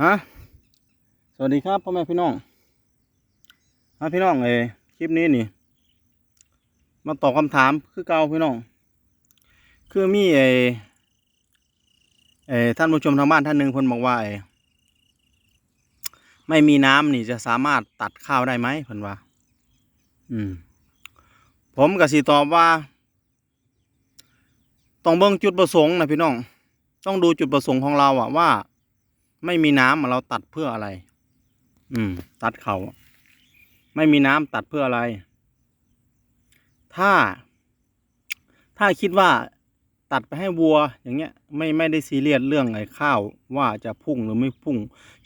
ฮะสวัสดีครับพ่อแม่พี่น้องฮะพี่น้องเอคลิปนี้นี่ มาตอบคำถามคือเก่าพี่น้อง คือมีเออเอท่านผู้ชมทางบ้านท่านหนึ่งเพิ่นบอกว่าเอไม่มีน้ำนี่จะสามารถตัดข้าวได้ไหมเพิ่นว่า อืม ผมก็สิตอบว่า ต้องเบิ่งจุดประสงค์นะพี่น้อง ต้องดูจุดประสงค์ของเราอะว่า ไม่มีน้ำเราตัดเพื่ออะไร อืม ตัดเขาไม่มีน้ำตัดเพื่ออะไร ถ้า ถ้าคิดว่าตัดไปให้วัว อย่างเงี้ย ไม่ไม่ได้ซีเรียสเรื่องไอ้ข้าว ว่าจะพุ่งหรือไม่พุ่ง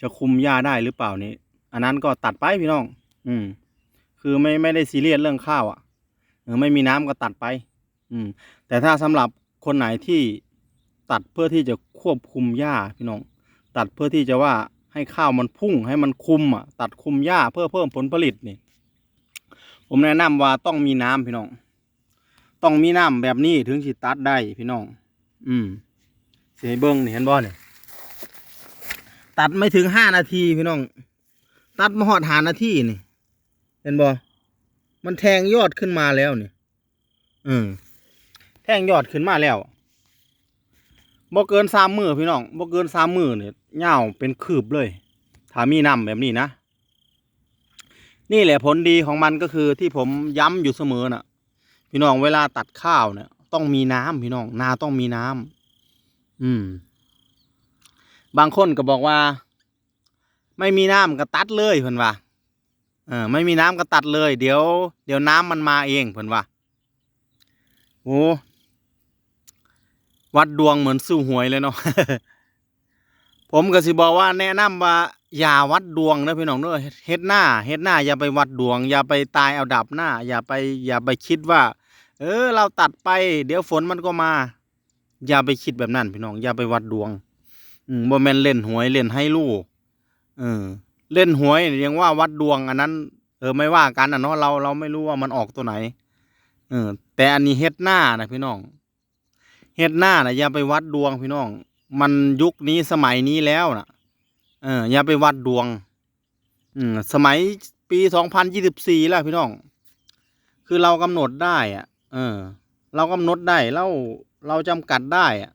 จะคุมหญ้าได้หรือเปล่านี่อันนั้นก็ตัดไปพี่น้อง อืม คือไม่ไม่ได้ซีเรียสเรื่องข้าวอะ่ะเออไม่มีน้ำก็ตัดไป อืม แต่ถ้าสำหรับคนไหนที่ตัดเพื่อที่จะควบคุมหญ้าพี่น้อง ตัดเพื่อที่จะว่าให้ข้าวมันพุ่งให้มันคุมอะ ตัดคุมหญ้าเพื่อเพิ่มผลผลิตนี่ผมแนะนำว่าต้องมีน้ำพี่น้อง ต้องมีน้ำแบบนี้ถึงสิตัดได้พี่น้อง อืมเสียเบิ้งนี่เห็นบ่เนี่ยตัดไม่ถึงห้านาทีพี่น้อง ตัดมาหอดหานาทีนี่ เห็นบ่มันแทงยอดขึ้นมาแล้วนี่อืมแทงยอดขึ้นมาแล้ว บ่เกินสามมือพี่น้องบ่เกินสามมือเนี่ยเงาเป็นคืบเลยถ้ามีน้ำแบบนี้นะ นี่แหละผลดีของมันก็คือที่ผมย้ำอยู่เสมอน่ะ พี่น้องเวลาตัดข้าวเนี่ยต้องมีน้ำพี่น้องนาต้องมีน้ำอืม บางคนก็บอกว่า ไม่มีน้ำก็ตัดเลยเพิ่นว่าเออไม่มีน้ำก็ตัดเลย เดี๋ยว เดี๋ยวน้ำมันมาเองเพิ่นว่าโอ้ วัดดวงเหมือนสู้หวยเลยเนาะ ผมก็สิบอกว่าแนะนำว่าอย่าวัดดวงนะพี่น้องเด้อเฮ็ดหน้าเฮ็ดหน้าอย่าไปวัดดวง อย่าไปตายเอาดับหน้า อย่าไปอย่าไปคิดว่า เออ เราตัดไป เดี๋ยวฝนมันก็มา อย่าไปคิดแบบนั้นพี่น้อง อย่าไปวัดดวง อืมบ่แม่นเล่นหวยเล่นให้ลูกเออเล่นหวยยังว่าวัดดวงอันนั้น เออไม่ว่ากันอะเนาะเราเราไม่รู้ว่ามันออกตัวไหน เออ แต่อันนี้เฮ็ดหน้านะพี่น้อง เฮ็ดหน้านะอย่าไปวัดดวงพี่น้อง มันยุคนี้สมัยนี้แล้วนะเอออย่าไปวัดดวง อืมสมัยปีสองพันยี่สิบสี่แล้วพี่น้อง คือเรากำหนดได้อะ เออ เรากำหนดได้เราเราจำกัดได้อะ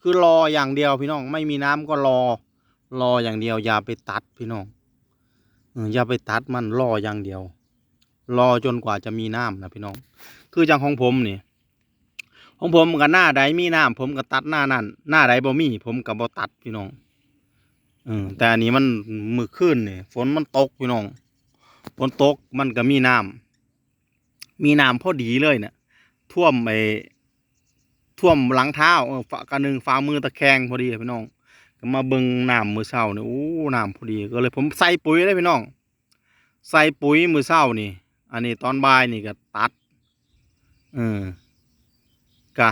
คือรออย่างเดียวพี่น้อง ไม่มีน้ำก็รอ รออย่างเดียว อย่าไปตัดพี่น้องอย่าไปตัดมันรออย่างเดียว รอจนกว่าจะมีน้ำนะพี่น้อง คือจังของผมนี่ ของผมกับหน้าใดมีน้ำผมก็ตัดหน้านั่นหน้าใดบ่มี ผมก็บ่ตัดพี่น้องเออแต่อันนี้มันมือขึ้นนี่ฝนมันตกพี่น้องฝนตกมันก็มีน้ำมีน้ำพอดีเลยเนี่ยท่วมไอ้ท่วมหลังเท้าเออฝากระหนึงฝ่ามือตะแคงพอดีพี่น้อง ก็มาเบิ่งน้ำมือเช้านี่โอ้น้ำพอดีก็เลยผมใส่ปุ๋ยเลยพี่น้อง ใส่ปุ๋ยมือเช้านี่ อันนี้ตอนบ่ายนี่ก็ตัดเออ กะ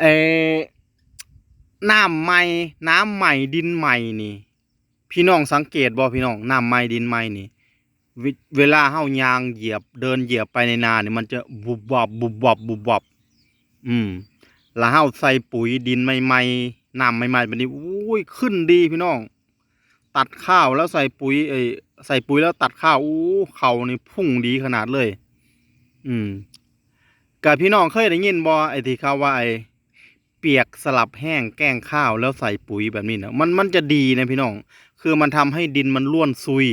เอน้ำใหม่ น้ำใหม่ดินใหม่นี่ พี่น้องสังเกตบ่พี่น้องน้ำใหม่ดินใหม่นี่ เวลาเฮายางเหยียบเดินเหยียบไปในนาเนี่ยมันจะบุบวับบุบวับบุบวับอืมแล้วเฮาใส่ปุ๋ยดินใหม่ๆน้ำใหม่ๆแบบนี้อุ้ยขึ้นดีพี่น้อง ตัดข้าวแล้วใส่ปุ๋ยเอ้ใส่ปุ๋ยแล้วตัดข้าวอู้เขานี่พุ่งดีขนาดเลย อืม กับพี่น้องเคยได้ยินบ่ไอ้ที่เขาว่าไอ้เปียกสลับแห้งแกล้งข้าวแล้วใส่ปุ๋ยแบบนี้นะมันมันจะดีนะพี่น้อง คือมันทำให้ดินมันร่วนซุย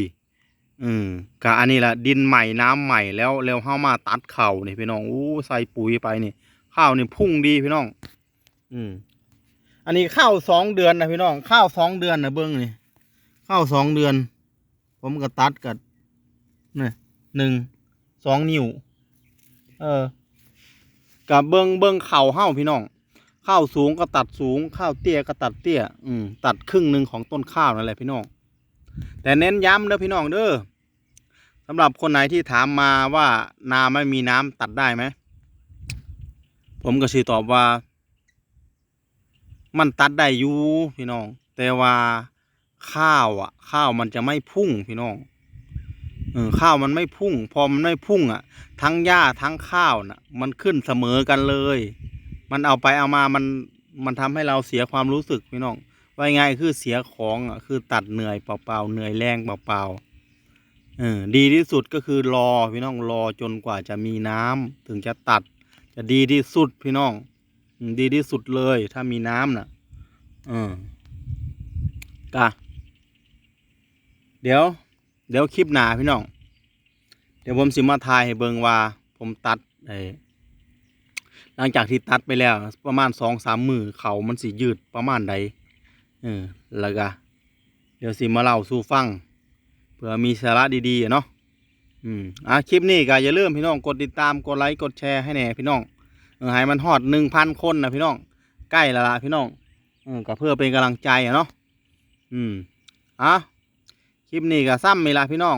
อืมกับอันนี้แหละดินใหม่น้ำใหม่แล้วแล้วเฮามาตัดเข่านี่พี่น้องอู้ใส่ปุ๋ยไปนี่ข้าวนี่พุ่งดีพี่น้อง อืมอันนี้ข้าวสองเดือนนะพี่น้อง ข้าวสองเดือนนะเบิ้งนี่ข้าวสองเดือน ผมก็ตัดกับนี่หนึ่งสองนิ้วเออ กับเบิ้งเบิ้งเข่าเห้าพี่น้อง ข้าวสูงก็ตัดสูง ข้าวเตี้ยก็ตัดเตี้ย อืมตัดครึ่งหนึ่งของต้นข้าวนั่นแหละพี่น้อง แต่เน้นย้ำเด้อพี่น้องเด้อสำหรับคนไหนที่ถามมาว่านาไม่มีน้ำตัดได้ไหม ผมก็สิตอบว่า มันตัดได้อยู่พี่น้อง แต่ว่าข้าวอะ ข้าวมันจะไม่พุ่งพี่น้อง เออข้าวมันไม่พุ่ง พอมันไม่พุ่งอะ ทั้งหญ้าทั้งข้าวน่ะ มันขึ้นเสมอกันเลย มันเอาไปเอามามันมันทำให้เราเสียความรู้สึกพี่น้องว่าง่ายๆคือเสียของอะคือตัดเหนื่อยเปล่าๆเหนื่อยแรงเปล่าๆเออดีที่สุดก็คือรอพี่น้องรอจนกว่าจะมีน้ำถึงจะตัด จะดีที่สุดพี่น้อง ดีที่สุดเลย ถ้ามีน้ำน่ะเออกะเดี๋ยว เดี๋ยวคลิปหนาพี่น้อง เดี๋ยวผมสิมาทายให้เบิงว่า ผมตัดไอ้หลังจากที่ตัดไปแล้ว ประมาณสองสามมือเขามันสิยืดประมาณใดเออแล้วก็เดี๋ยวสิมาเล่าสู่ฟังเพื่อมีสาระดีๆเนาะอืมอะคลิปนี้ก็อย่าลืมพี่น้องกดติดตามกดไลค์กดแชร์ให้แน่พี่น้องเออให้มันฮอดหนึ่งพันคนนะพี่น้อง ใกล้ละละพี่น้องเออก็เพื่อเป็นกำลังใจอะเนาะอืมอะ คลิปนี้ก็ซ้ำมีละพี่น้อง